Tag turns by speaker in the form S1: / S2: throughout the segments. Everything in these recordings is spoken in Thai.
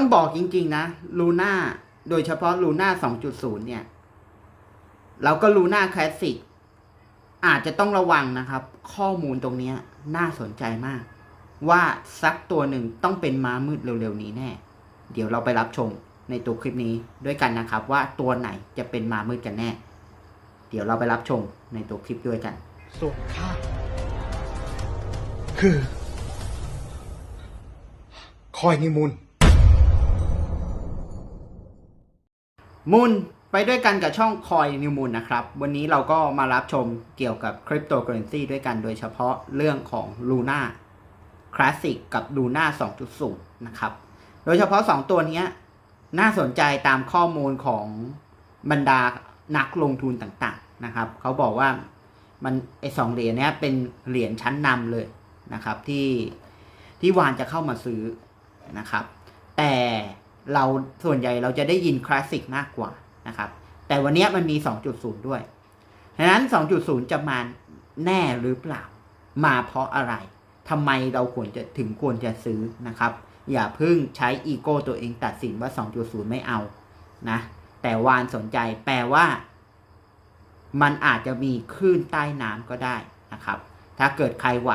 S1: ต้องบอกจริง ๆ นะลูน่าโดยเฉพาะลูน่า2.0 เนี่ยเราก็ลูน่าคลาสสิกอาจจะต้องระวังนะครับ ข้อมูลตรงนี้น่าสนใจมาก ว่าสักตัวหนึ่งต้องเป็นม้ามืดเร็วๆนี้แน่ เดี๋ยวเราไปรับชมในตัวคลิปนี้ด้วยกันนะครับ ว่าตัวไหนจะเป็นม้ามืดกันแน่ เดี๋ยวเราไปรับชมในตัวคลิปด้วยกัน
S2: ส่วนข้าคือ คอยนิมุน
S1: มูลไปด้วยกันกับช่องคอยนิวมูลนะครับ วันนี้เราก็มารับชมเกี่ยวกับคริปโตเคอเรนซีด้วยกันโดยเฉพาะเรื่องของ Luna Classic กับ Luna 2.0 นะครับ โดยเฉพาะ 2 ตัวนี้น่าสนใจตามข้อมูลของบรรดานักลงทุนต่างๆนะครับ เขาบอกว่ามันไอสองเหรียญนี้เป็นเหรียญชั้นนำเลยนะครับที่ที่วานจะเข้ามาซื้อนะครับ แต่ เราส่วนใหญ่เราจะได้ยินคลาสสิกมากกว่านะครับ แต่วันนี้มันมี 2.0 ด้วยฉะนั้น 2.0 จะมาแน่หรือเปล่า มาเพราะอะไรทำไมเราควรจะถึงควรจะซื้อนะครับ อย่าเพิ่งใช้อีโก้ตัวเองตัดสินว่า 2.0 ไม่เอานะ แต่วานสนใจแปลว่า มันอาจจะมีคลื่นใต้น้ำก็ได้นะครับ ถ้าเกิดใครไหว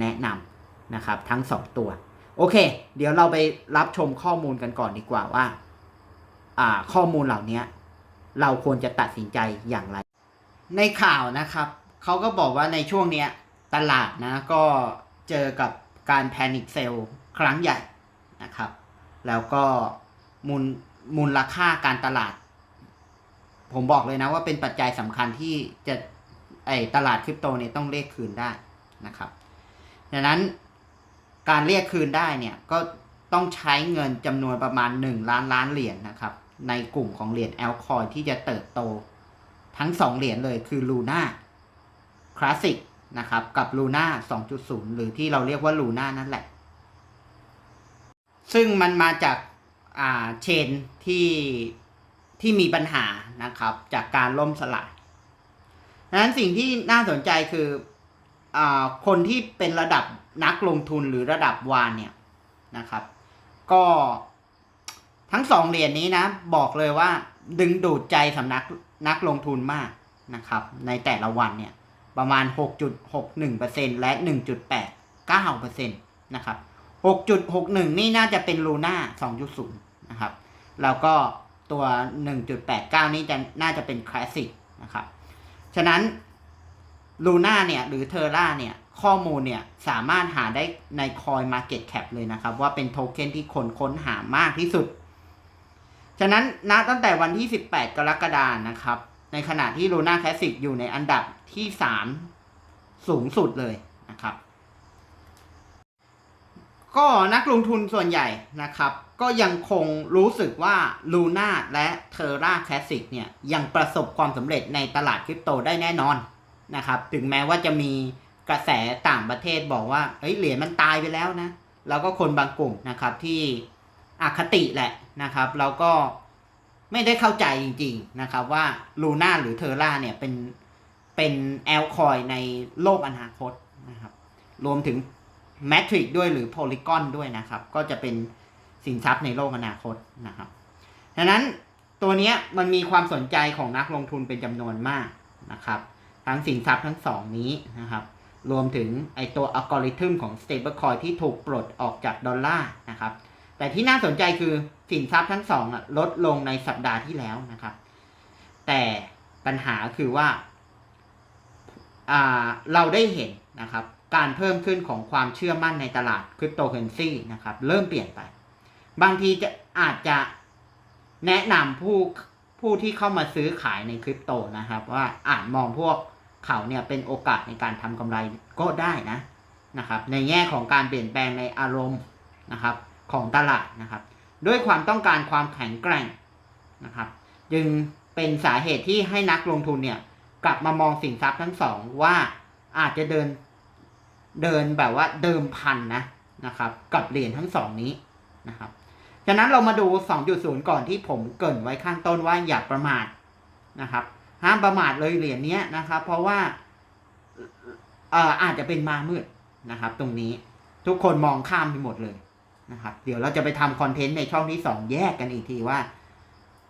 S1: แนะนำนะครับ ทั้งสองตัว โอเค เดี๋ยวเราไปรับชมข้อมูลกันก่อนดีกว่าว่า อ่า ข้อมูลเหล่านี้เราควรจะตัดสินใจอย่างไร ในข่าวนะครับ เขาก็บอกว่าในช่วงเนี้ย ตลาดนะก็เจอกับการแพนิคเซลครั้งใหญ่นะครับ แล้วก็มูลมูลค่าการตลาด ผมบอกเลยนะว่าเป็นปัจจัยสำคัญที่จะไอตลาดคริปโตเนี่ยต้องเรียกคืนได้นะครับ ดังนั้น การเรียกคืนได้เนี่ยก็ต้องใช้เงินจำนวนประมาณ 1 ล้านล้านเหรียญนนะครับ ในกลุ่มของเหรียญแอลคอยที่จะเติบโต ทั้ง 2 เหรียญเลยคือ Luna Classic นะครับ กับ Luna 2.0 หรือที่เราเรียกว่า Luna นั่นแหละ ซึ่งมันมาจากอ่าเชนที่ที่มีปัญหานะครับ จากการล่มสลายดังนั้นสิ่งที่น่าสนใจคือ คนที่เป็นระดับนักลงทุนหรือระดับวานเนี่ยนะครับ ก็ทั้งสองเหรียญนี้นะ บอกเลยว่าดึงดูดใจสำนักนักลงทุนมากนะครับ ในแต่ละวันเนี่ยประมาณ 6.61%และ 1.89%นะครับ 6.61 นี่น่าจะเป็นลูน่า2.0 นะครับ แล้วก็ตัว 1.89 นี่จะน่าจะเป็นคลาสสิกนะครับ ฉะนั้น ลูน่าเนี่ยหรือเทอร่าเนี่ยข้อมูลเนี่ยสามารถหาได้ใน Coin Market Cap เลยนะครับ ว่าเป็นโทเค็นที่คนค้นหามากที่สุด ฉะนั้นณตั้งแต่วันที่ 18 กรกฎาคมนะครับ ในขณะที่ลูน่าแคสสิกอยู่ในอันดับที่ 3 สูงสุดเลยนะครับ ก็นักลงทุนส่วนใหญ่นะครับ ก็ยังคงรู้สึกว่า Luna และ Terra Classic เนี่ยยังประสบความสำเร็จในตลาดคริปโตได้แน่นอน นะครับ ถึงแม้ว่าจะมีกระแสต่างประเทศบอกว่าเฮ้ยเหรียญมันตายไปแล้วนะ แล้วก็คนบางกลุ่มนะครับที่อคติแหละนะครับแล้วก็ไม่ได้เข้าใจจริง ๆนะครับว่า Luna หรือ Terra เนี่ยเป็นเป็นแอลคอยในโลกอนาคตนะครับ รวมถึงแมทริกด้วยหรือโพลีกอนด้วยนะครับ ก็จะเป็นสินทรัพย์ในโลกอนาคตนะครับดังนั้นตัวนี้มันมีความสนใจของนักลงทุนเป็นจำนวนมากนะครับ ทั้งสินทรัพย์ทั้งสองนี้นะครับ รวมถึงไอตัวอัลกอริทึมของ stablecoin ที่ถูกปลดออกจากดอลลาร์นะครับ แต่ที่น่าสนใจคือสินทรัพย์ทั้งสองอะลดลงในสัปดาห์ที่แล้วนะครับ แต่ปัญหาคือว่าอ่าเราได้เห็นนะครับการเพิ่มขึ้นของความเชื่อมั่นในตลาดคริปโตเคอเรนซีนะครับเริ่มเปลี่ยนไป บางทีจะอาจจะแนะนำผู้ผู้ที่เข้ามาซื้อขายในคริปโตนะครับ ว่าอาจมองพวก เขาเนี่ยเป็นโอกาสในการทำกำไรก็ได้นะนะครับ ในแง่ของการเปลี่ยนแปลงในอารมณ์นะครับของตลาดนะครับ ด้วยความต้องการความแข็งแกร่งนะครับ จึงเป็นสาเหตุที่ให้นักลงทุนเนี่ยกลับมามองสินทรัพย์ทั้งสองว่าอาจจะเดินเดินแบบว่าเดิมพันนะนะครับ กับเหรียญทั้งสองนี้นะครับฉะนั้นเรามาดู 2.0 ก่อนที่ผมเกินไว้ข้างต้นว่าอย่าประมาทนะครับ ห้ามประมาทเลยเหรียญนี้นะครับ เพราะว่าเอ่ออาจจะเป็นมามืดนะครับ ตรงนี้ทุกคนมองข้ามไปหมดเลยนะครับ เดี๋ยวเราจะไปทำคอนเทนต์ในช่องที่สองแยกกันอีกทีว่า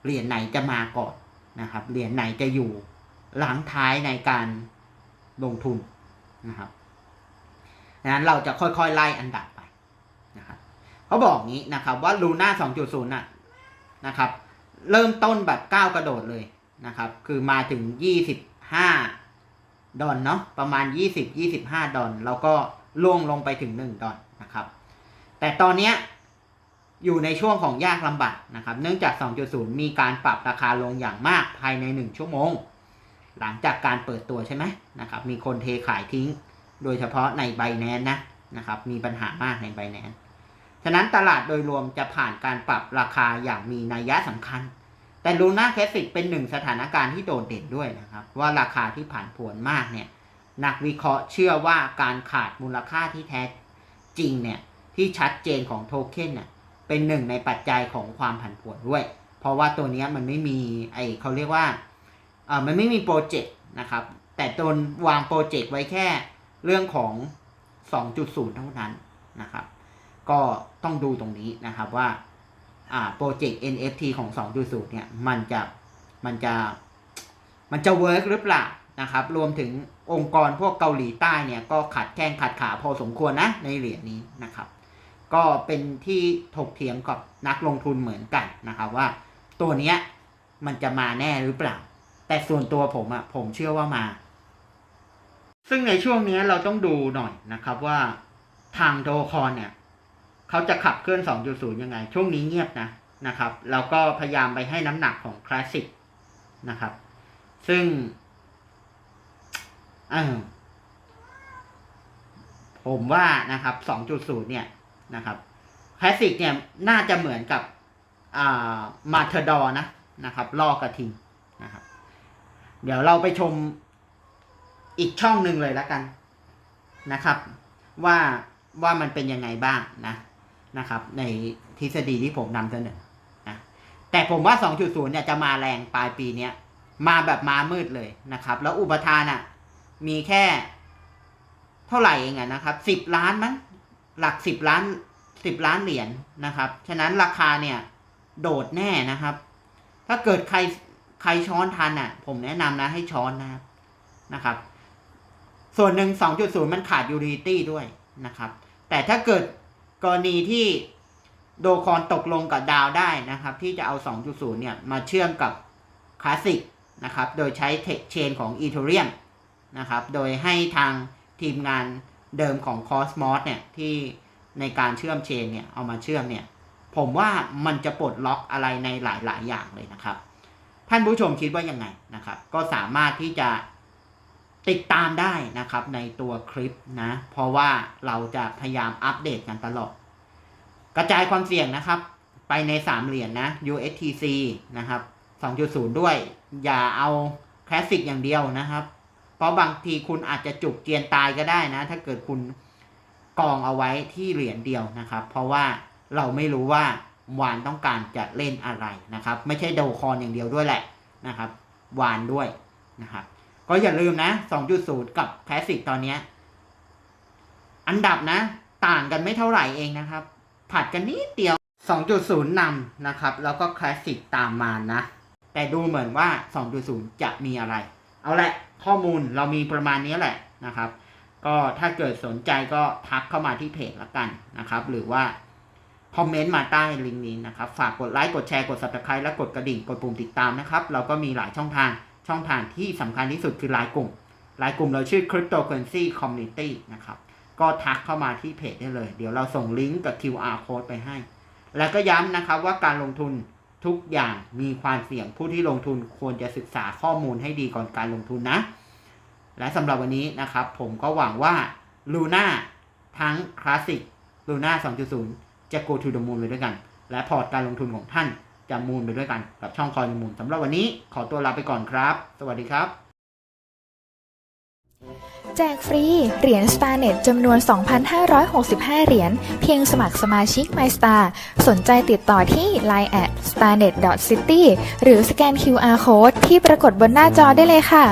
S1: เหรียญไหนจะมาก่อนนะครับเหรียญไหนจะอยู่หลังท้ายในการลงทุนนะครับดังนั้นเราจะค่อยๆไล่อันดับไปนะครับเขาบอกงี้นะครับว่าลูน่า2.0น่ะนะครับ เริ่มต้นแบบก้าวกระโดดเลย นะครับ คือมาถึง 25 ดอลเนาะประมาณ 20-25 ดอลแล้วก็ล่วงลงไปถึง 1 ดอลนะครับ แต่ตอนเนี้ยอยู่ในช่วงของยากลำบากนะครับ เนื่องจาก 2.0 มีการปรับราคาลงอย่างมากภายใน 1 ชั่วโมง หลังจากการเปิดตัวใช่ไหมนะครับ มีคนเทขายทิ้ง โดยเฉพาะในไบแนนนะนะครับ มีปัญหามากในไบแนนฉะนั้นตลาดโดยรวมจะผ่านการปรับราคาอย่างมีนัยยะสำคัญ แต่ลูน่าแคสิกเป็นหนึ่งสถานการณ์ที่โดดเด่นด้วยนะครับ ว่าราคาที่ผ่านผวนมากเนี่ยนักวิเคราะห์เชื่อว่าการขาดมูลค่าที่แท้จริงเนี่ยที่ชัดเจนของโทเค็นเนี่ยเป็นหนึ่งในปัจจัยของความผันผวนด้วย เพราะว่าตัวเนี้ยมันไม่มีไอเขาเรียกว่าเออมันไม่มีโปรเจกต์นะครับ แต่ตนวางโปรเจกต์ไว้แค่เรื่องของ 2.0 เท่านั้นนะครับ ก็ต้องดูตรงนี้นะครับว่า โปรเจกต์ NFT ของ 2.0 เนี่ย มันจะ มันจะ มันจะเวิร์กหรือเปล่านะครับ รวมถึงองค์กรพวกเกาหลีใต้เนี่ย ก็ขัดแข้งขัดขาพอสมควรนะ ในเหรียญนี้นะครับ ก็เป็นที่ถกเถียงกับนักลงทุนเหมือนกันนะครับว่าตัวเนี้ยมันจะมาแน่หรือเปล่า แต่ส่วนตัวผมอะผมเชื่อว่ามา ซึ่งในช่วงนี้เราต้องดูหน่อยนะครับว่าทางโดคอนเนี่ย เขาจะขับเคลื่อน 2.0 ยังไง ช่วงนี้เงียบนะนะครับ แล้วก็พยายามไปให้น้ำหนักของคลาสสิกนะครับ ซึ่งอผมว่านะครับ 2.0 เนี่ยนะครับคลาสสิกเนี่ยน่าจะเหมือนกับอ่ามาเทดอนะนะครับล่อกระทิงนะครับ เดี๋ยวเราไปชมอีกช่องหนึ่งเลยแล้วกันนะครับ ว่าว่ามันเป็นยังไงบ้างนะ นะครับ ในทฤษฎีที่ผมนำเสนอนะแต่ผมว่า 2.0 เนี่ยจะมาแรงปลายปีเนี้ยมาแบบมามืดเลยนะครับ แล้วอุปทานอะ มีแค่เท่าไหร่เองอะนะครับสิบล้านมั้งหลักสิบล้านสิบล้านเหรียญนะครับ ฉะนั้นราคาเนี่ย โดดแน่นะครับ ถ้าเกิดใครใครช้อนทันอะ ผมแนะนำนะให้ช้อนนะครับนะครับ ส่วนหนึ่ง2.0 มันขาดยูริตี้ด้วยนะครับ แต่ถ้าเกิด กรณีที่โดคอนตกลงกับดาวได้นะครับ ที่จะเอา 2.0 เนี่ย มาเชื่อมกับคลาสสิกนะครับ โดยใช้เทคเชนของ e t h e r e u m นะครับ โดยให้ทางทีมงานเดิมของ Cosmos เนี่ย ที่ในการเชื่อมเชนเนี่ย เอามาเชื่อมเนี่ย ผมว่ามันจะปลดล็อกอะไรในหลาย ๆ อย่างเลยนะครับ ท่านผู้ชมคิดว่ายังไงนะครับ ก็สามารถที่จะ ติดตามได้นะครับในตัวคลิปนะ เพราะว่าเราจะพยายามอัปเดตกันตลอด กระจายความเสี่ยงนะครับ ไปใน3เหรียญนนะ USTC นะครับ 2.0 ด้วย อย่าเอาคลาสสิกอย่างเดียวนะครับ เพราะบางทีคุณอาจจะจุกเจียนตายก็ได้นะ ถ้าเกิดคุณกองเอาไว้ที่เหรียญเดียวนะครับ เพราะว่าเราไม่รู้ว่าวานต้องการจะเล่นอะไรนะครับ ไม่ใช่โดคอนอย่างเดียวด้วยแหละนะครับ วานด้วยนะครับ ก็อย่าลืมนะ 2.0 กับคลาสสิกตอนนี้ อันดับนะ ต่างกันไม่เท่าไหร่เองนะครับ ผัดกันนิดเดียว 2.0 นำนะครับ แล้วก็คลาสสิกตามมานะ แต่ดูเหมือนว่า 2.0 จะมีอะไร เอาละ ข้อมูลเรามีประมาณนี้แหละนะครับ ก็ถ้าเกิดสนใจก็ทักเข้ามาที่เพจละกันนะครับ หรือว่าคอมเมนต์มาใต้ลิงก์นี้นะครับ ฝากกดไลค์ กดแชร์ กด subscribe และกดกระดิ่ง กดปุ่มติดตามนะครับ เราก็มีหลายช่องทาง ช่องทางที่สำคัญที่สุดคือไลน์กลุ่มไลน์กลุ่มเราชื่อ cryptocurrency community นะครับ ก็ทักเข้ามาที่เพจได้เลย เดี๋ยวเราส่งลิงก์กับ QR code ไปให้ แล้วก็ย้ำนะครับว่าการลงทุนทุกอย่างมีความเสี่ยงผู้ที่ลงทุนควรจะศึกษาข้อมูลให้ดีก่อนการลงทุนนะ และสำหรับวันนี้นะครับ ผมก็หวังว่า Luna ทั้งคลาสสิก Luna 2.0 จะ go to the moon ไปด้วยกัน และพอร์ตการลงทุนของท่าน จะมูนไปด้วยกันกับช่องคอยมูนสำหรับวันนี้ขอตัวลาไปก่อนครับ สวัสดีครับ
S3: แจกฟรี เหรียญ StarNet จำนวน 2,565 เหรียญ เพียงสมัครสมาชิก MyStar สนใจติดต่อที่ Line at starnet.city หรือสแกน QR Code ที่ปรากฏบนหน้าจอได้เลยค่ะ